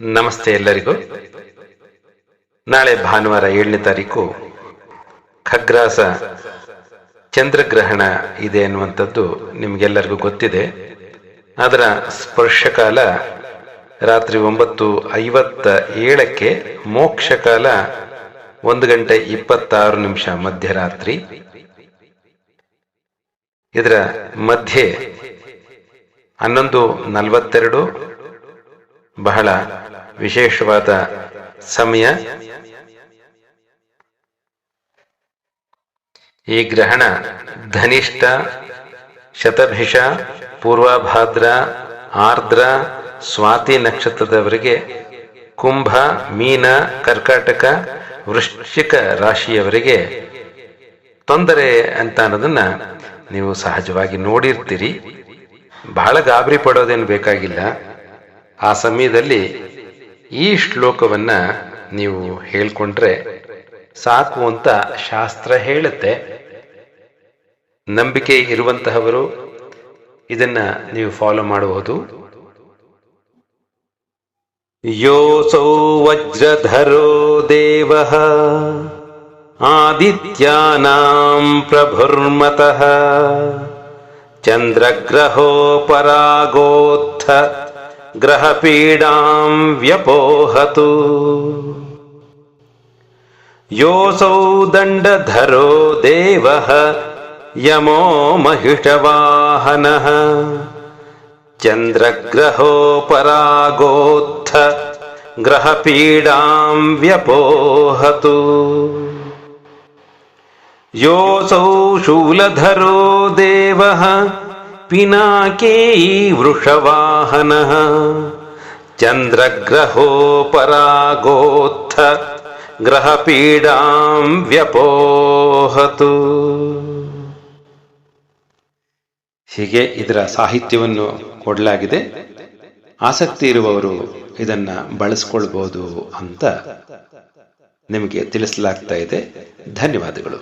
ನಮಸ್ತೆ ಎಲ್ಲರಿಗೂ. ನಾಳೆ ಭಾನುವಾರ ಏಳನೇ ತಾರೀಕು ಖಗ್ರಾಸ ಚಂದ್ರಗ್ರಹಣ ಇದೆ ಅನ್ನುವಂಥದ್ದು ನಿಮಗೆಲ್ಲರಿಗೂ ಗೊತ್ತಿದೆ. ಅದರ ಸ್ಪರ್ಶಕಾಲ ರಾತ್ರಿ ಒಂಬತ್ತು ಐವತ್ತ ಏಳಕ್ಕೆ, ಮೋಕ್ಷಕಾಲ ಒಂದು ಗಂಟೆ ಇಪ್ಪತ್ತಾರು ನಿಮಿಷ ಮಧ್ಯರಾತ್ರಿ. ಇದರ ಮಧ್ಯೆ ಹನ್ನೊಂದು ನಲವತ್ತೆರಡು ಬಹಳ ವಿಶೇಷವಾದ ಸಮಯ. ಈ ಗ್ರಹಣ ಧನಿಷ್ಠ, ಶತಭಿಷ, ಪೂರ್ವಭಾದ್ರ, ಆರ್ದ್ರ, ಸ್ವಾತಿ ನಕ್ಷತ್ರದವರಿಗೆ ಕುಂಭ, ಮೀನ, ಕರ್ಕಾಟಕ, ವೃಶ್ಚಿಕ ರಾಶಿಯವರಿಗೆ ತೊಂದರೆ ಅಂತ ಅನ್ನೋದನ್ನ ನೀವು ಸಹಜವಾಗಿ ನೋಡಿರ್ತೀರಿ. ಬಹಳ ಗಾಬರಿ ಪಡೋದೇನು ಬೇಕಾಗಿಲ್ಲ. ಆ ಸಮಯದಲ್ಲಿ ಈ ಶ್ಲೋಕವನ್ನ ನೀವು ಹೇಳ್ಕೊಂಡ್ರೆ ಸಾಕು ಅಂತ ಶಾಸ್ತ್ರ ಹೇಳುತ್ತೆ. ನಂಬಿಕೆ ಇರುವಂತಹವರು ಇದನ್ನ ನೀವು ಫಾಲೋ ಮಾಡಬಹುದು. ಯೋಸೌ ವಜ್ರಧರೋ ದೇವ ಆದಿತ್ಯಾನಾಂ ಪ್ರಭುರ್ಮತಃ ಚಂದ್ರಗ್ರಹೋ ಪರಾಗೋತ್ಥ ग्रहपीडां व्यपोहतु। योऽसौ दण्डधरो देवः यमो महिषवाहनः। चन्द्रग्रहोपरागोत्थ ग्रहपीडां व्यपोहतु। योऽसौ शूलधरो देवः पिनाकेयी वृषवाहनः चन्द्रग्रहो परागोत्थ ಗ್ರಹಪೀಡಾಂ ವ್ಯಪೋಹತು ಹೀಗೆ ಇದರ ಸಾಹಿತ್ಯವನ್ನು ಕೊಡಲಾಗಿದೆ ಆಸಕ್ತಿ ಇರುವವರು ಇದನ್ನ ಬಳಸ್ಕೊಳ್ಬಹುದು ಅಂತ ನಿಮಗೆ ತಿಳಿಸಲಾಗ್ತಾ ಇದೆ ಧನ್ಯವಾದಗಳು